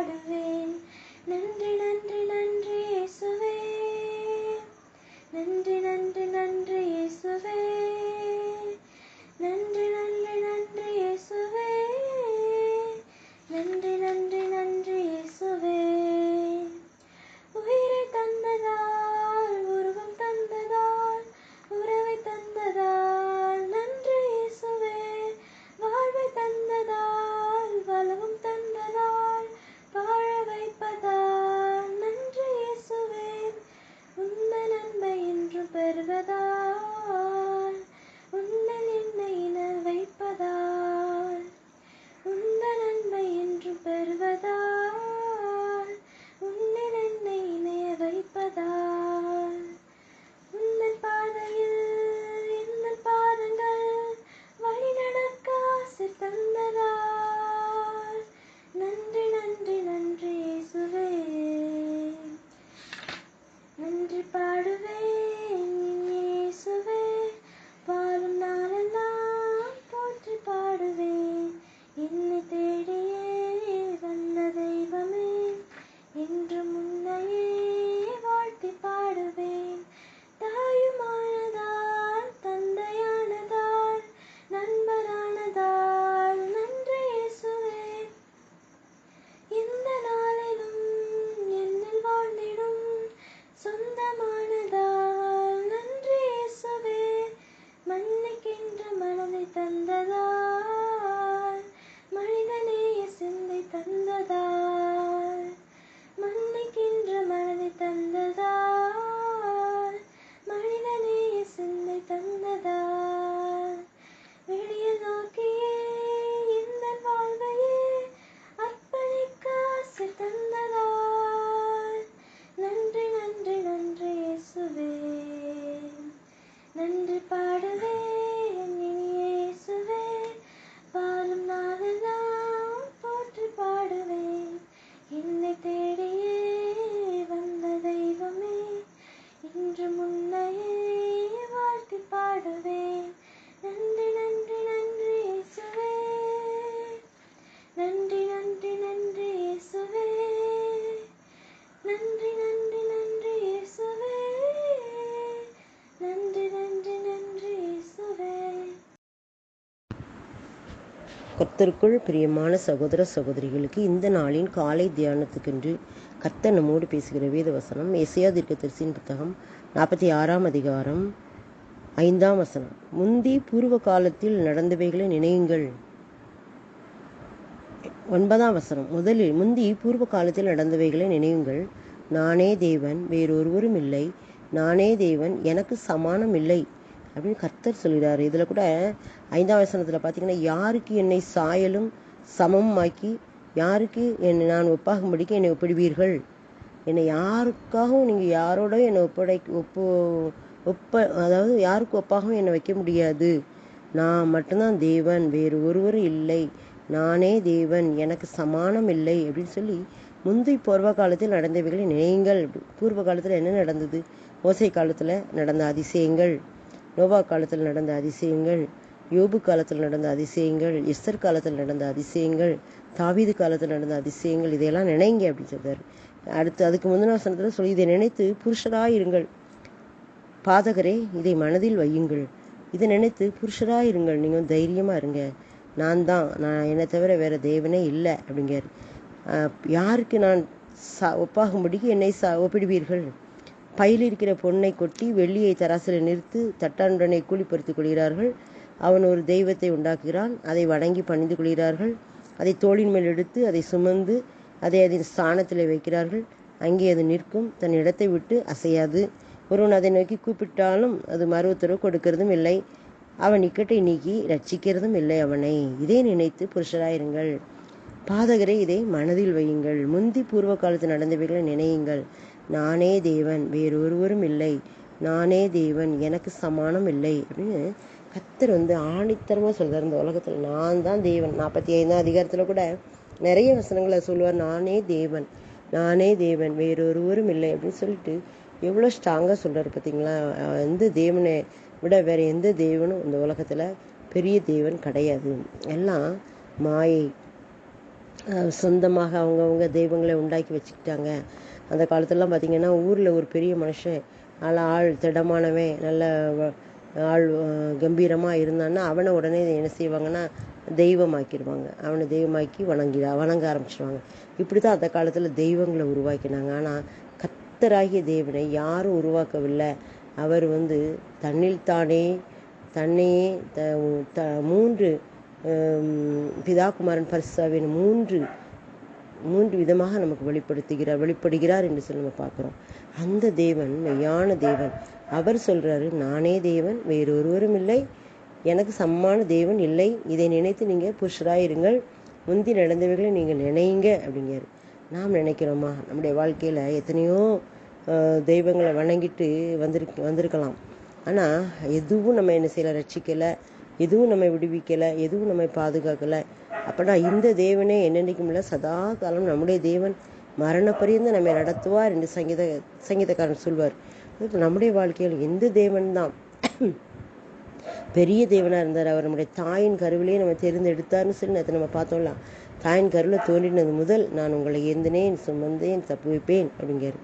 வாழ்த்தி பாடுவேன் 泪 கர்த்தருக்குள் பிரியமான சகோதர சகோதரிகளுக்கு இந்த நாளின் காலை தியானத்துக்கென்று கர்த்தர் நம்மோடு பேசுகிற வேத வசனம் எசையா தீர்க்கதரிசியின் புத்தகம் நாற்பத்தி ஆறாம் அதிகாரம் ஐந்தாம் வசனம். முந்தி பூர்வ காலத்தில் நடந்தவைகளை நினையுங்கள். ஒன்பதாம் வசனம். முதலில் முந்தி பூர்வ காலத்தில் நடந்தவைகளை நினையுங்கள். நானே தேவன் வேறொருவரும் இல்லை. நானே தேவன் எனக்கு சமானம் இல்லை. அப்படின்னு கர்த்தர் சொல்கிறாரு. இதில் கூட ஐந்தாம் வசனத்தில் பார்த்தீங்கன்னா யாருக்கு என்னை சாயலும் சமமாக்கி யாருக்கு என்னை நான் ஒப்பாகும்படிக்கு என்னை ஒப்பிடுவீர்கள்? என்னை யாருக்காகவும் நீங்கள் யாரோட என்னை ஒப்படை ஒப்பு ஒப்ப அதாவது யாருக்கு ஒப்பாகவும் என்னை வைக்க முடியாது. நான் மட்டும்தான் தேவன் வேறு ஒருவரும் இல்லை. நானே தேவன் எனக்கு சமானம் இல்லை. அப்படின்னு சொல்லி முந்தி பூர்வ காலத்தில் நடந்தவைகளை நினைங்கள். பூர்வ காலத்தில் என்ன நடந்தது? ஓசை காலத்தில் நடந்த அதிசயங்கள். நோவா காலத்தில் நடந்த அதிசயங்கள் யோபு காலத்தில் நடந்த அதிசயங்கள் எஸ்தர் காலத்தில் நடந்த அதிசயங்கள் தாவீது காலத்தில் நடந்த அதிசயங்கள் இதையெல்லாம் நினைங்க அப்படின்னு சொல்றாரு. அடுத்து அதுக்கு முந்தின வசனத்தில் சொல்லி இதை நினைத்து புருஷராயிருங்கள். பாதகரே இதை மனதில் வையுங்கள். இதை நினைத்து புருஷராயிருங்கள். நீங்கள் தைரியமாக இருங்க. நான் தான். நான் என்னை தவிர வேறு தேவனே இல்லை அப்படிங்கிறார். யாருக்கு நான் சா ஒப்பாகும்படிக்கு என்னை சா ஒப்பிடுவீர்கள்? பையில் இருக்கிற பொன்னை கொட்டி வெள்ளியை தராசில் நிறுத்து தட்டானுடனே கூலிப்படுத்திக் கொள்கிறார்கள். அவன் ஒரு தெய்வத்தை உண்டாக்குகிறான். அதை வணங்கி பணிந்து கொள்கிறார்கள். அதை தோளின் மேல் எடுத்து அதை சுமந்து அதை அதன் ஸ்தானத்தில் வைக்கிறார்கள். அங்கே அது நிற்கும். தன் இடத்தை விட்டு அசையாது. ஒருவன் அதை நோக்கி கூப்பிட்டாலும் அது மருவத்துறவு கொடுக்கிறதும் இல்லை. அவன் இக்கட்டை நீக்கி ரட்சிக்கிறதும் இல்லை அவனை. இதை நினைத்து புருஷராயிருங்கள். பாதகரை இதை மனதில் வையுங்கள். முந்தி பூர்வ காலத்தில் நடந்தவைகளை நினையுங்கள். நானே தேவன் வேறொருவரும் இல்லை. நானே தேவன் எனக்கு சமானம் இல்லை. அப்படின்னு கத்தர் வந்து ஆணித்தரமாக சொல்கிறார் இந்த உலகத்தில். நான் தான் தேவன். நாற்பத்தி ஐந்தாம் அதிகாரத்தில் கூட நிறைய வசனங்களை சொல்லுவார். நானே தேவன் நானே தேவன் வேறொருவரும் இல்லை அப்படின்னு சொல்லிட்டு எவ்வளோ ஸ்ட்ராங்காக சொல்கிறார் பார்த்தீங்களா எந்த தேவனை விட வேறு எந்த தேவனும் இந்த உலகத்தில் பெரிய தேவன் கிடையாது. எல்லாம் மாயை சொந்தமாக அவங்கவுங்க தெய்வங்களை உண்டாக்கி வச்சுக்கிட்டாங்க. அந்த காலத்துலலாம் பார்த்திங்கன்னா ஊரில் ஒரு பெரிய மனுஷன் நல்ல ஆள் திடமானவன் நல்ல ஆள் கம்பீரமாக இருந்தான்னா அவனை உடனே என்ன செய்வாங்கன்னா தெய்வமாக்கிடுவாங்க அவனை தெய்வமாக்கி வணங்கி வணங்க ஆரம்பிச்சிடுவாங்க இப்படி தான் அந்த காலத்தில் தெய்வங்களை உருவாக்கினாங்க. ஆனால் கத்தராகிய தேவனை யாரும் உருவாக்கவில்லை. அவர் வந்து தன்னில் தானே தன்னையே த த மூன்று பிதாகுமாரன் பரிசாவின் மூன்று மூன்று விதமாக நமக்கு வெளிப்படுத்துகிறார் வெளிப்படுகிறார் என்று சொல்லி நம்ம பார்க்குறோம். அந்த தேவன் மெய்யான தேவன் அவர் சொல்கிறாரு நானே தேவன் வேறொருவரும் இல்லை. எனக்கு சம்மான தேவன் இல்லை. இதை நினைத்து நீங்கள் புருஷராயிருங்கள். முந்தி நடந்தவைகளை நீங்கள் நினைங்க அப்படிங்கிறார். நாம் நினைக்கிறோமா? நம்முடைய வாழ்க்கையில் எத்தனையோ தெய்வங்களை வணங்கிட்டு வந்திரு வந்திருக்கலாம். ஆனால் எதுவும் நம்ம என்ன செய்யலை? ரட்சிக்கலை. எதுவும் நம்மை விடுவிக்கலை எதுவும் நம்மை பாதுகாக்கலை. அப்படின்னா இந்த தேவனே என்னென்னைக்கும் இல்லை சதா காலம் நம்முடைய தேவன் மரண பரியந்த நம்மை நடத்துவார் என்று சங்கீத சங்கீதக்காரன் சொல்வார். நம்முடைய வாழ்க்கையில் எந்த தேவன் தான் பெரிய தேவனாக இருந்தார். அவர் நம்முடைய தாயின் கருவிலேயே நம்ம தேர்ந்தெடுத்தார்னு சொல்லி நேற்று நம்ம பார்த்தோம்ல. தாயின் கருவில் தோன்றினது முதல் நான் உங்களை ஏந்தினேன் சுமந்தேன் தப்புவிப்பேன் அப்படிங்கிறார்.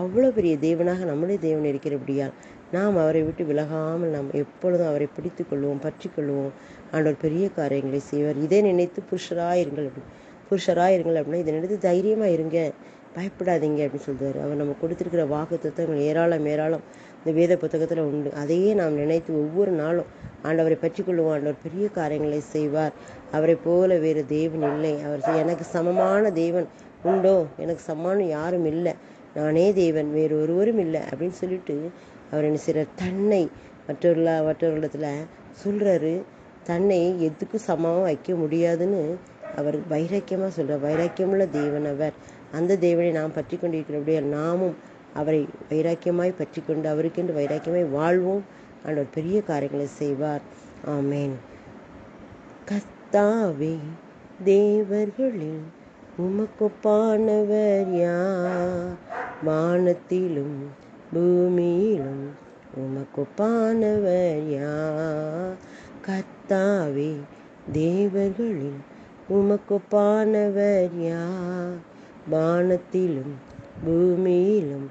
அவ்வளோ பெரிய தேவனாக நம்முடைய தேவன் இருக்கிறபடியால் நாம் அவரை விட்டு விலகாமல் நாம் எப்பொழுதும் அவரை பிடித்து கொள்வோம் பற்றி கொள்வோம். ஆண்டவர் பெரிய காரியங்களை செய்வார். இதை நினைத்து புருஷராயிருங்கள் அப்படி. புருஷராயிருங்கள் அப்படின்னா இதை நினைத்து தைரியமாக இருங்க. பயப்படாதீங்க அப்படின்னு சொல்லுவார் அவர் நம்ம கொடுத்துருக்கிற வாக்கு தத்துவங்கள் ஏராளம் ஏராளம். இந்த வேத புத்தகத்தில் உண்டு. அதையே நாம் நினைத்து ஒவ்வொரு நாளும் ஆண்டவரை பற்றி கொள்வோம். ஆண்டவர் பெரிய காரியங்களை செய்வார். அவரை போல வேறு தேவன் இல்லை. அவர் எனக்கு சமமான தேவன் உண்டோ? எனக்கு சமமான யாரும் இல்லை. நானே தேவன் வேறு ஒருவரும் இல்லை அப்படின்னு சொல்லிட்டு அவர் என்ன செய்கிறார் தன்னை மற்றவர்கள மற்றவர்களிடத்துல சொல்கிறாரு தன்னை எதுக்கும் சமமாக வைக்க முடியாதுன்னு அவர் வைராக்கியமாக சொல்கிறார் வைராக்கியமுள்ள தேவன் அவர். அந்த தேவனை நாம் பற்றி கொண்டிருக்கிறபடியா நாமும் அவரை வைராக்கியமாய் பற்றி கொண்டு அவருக்கென்று வைராக்கியமாய் வாழ்வோம். ஆண்டவர் பெரிய காரியங்களை செய்வார். ஆமேன். கத்தாவே தேவர்களில் உமக்கொப்பானவர் யார்? வானத்திலும் பூமியிலும் உமக்கொப்பானவர் யார்? கர்த்தாவே தேவர்களில் உமக்கொப்பானவர் யார்? வானத்திலும் பூமியிலும்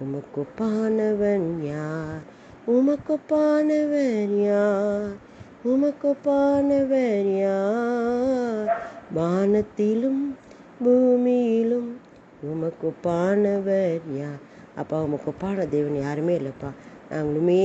உமக்கொப்பானவன் யார்? உமக்கொப்பானவர் யார்? உமக்கொப்பானவர் யார்? வானத்திலும் பூமியிலும் உமக்கொப்பானவர் யார்? அப்பா உமக்கொப்பான தேவன் யாருமே இல்லைப்பா. நாங்களுமே